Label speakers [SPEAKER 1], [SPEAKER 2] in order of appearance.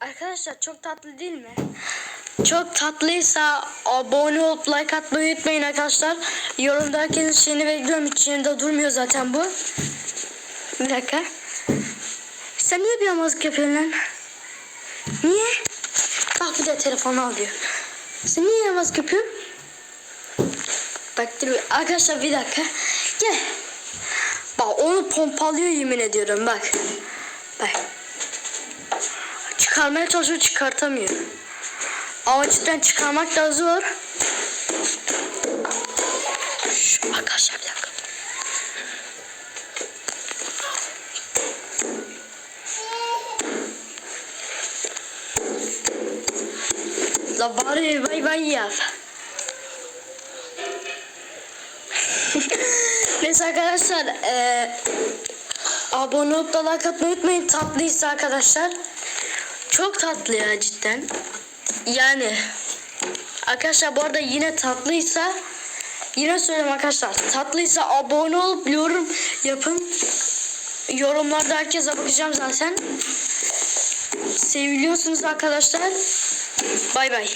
[SPEAKER 1] Arkadaşlar çok tatlı değil mi? Çok tatlıysa abone olup like atmayı unutmayın arkadaşlar. Yorumda herkesin şeyini bekliyorum. İçinde durmuyor zaten bu. Bir dakika. Sen niye bir yamazlık yapıyorsun lan? Niye? Bak bir de telefonu alıyor. Sen niye yamazlık yapıyorsun? Bak dur arkadaşlar bir dakika. Gel. Bak onu pompalıyor yemin ediyorum. Bak. Çıkarmaya çalışıyor çıkartamıyor. Ama çıkarmak da zor. Şş, arkadaşlar bir dakika. La bari bay bay yap. Neyse arkadaşlar eee abone olup da like atmayı unutmayın tatlıysa arkadaşlar. Çok tatlı ya cidden. Yani arkadaşlar bu arada yine tatlıysa yine söyleyeyim arkadaşlar tatlıysa abone olup yorum yapın. Yorumlarda herkese bakacağım zaten. Seviliyorsunuz arkadaşlar. Bay bay.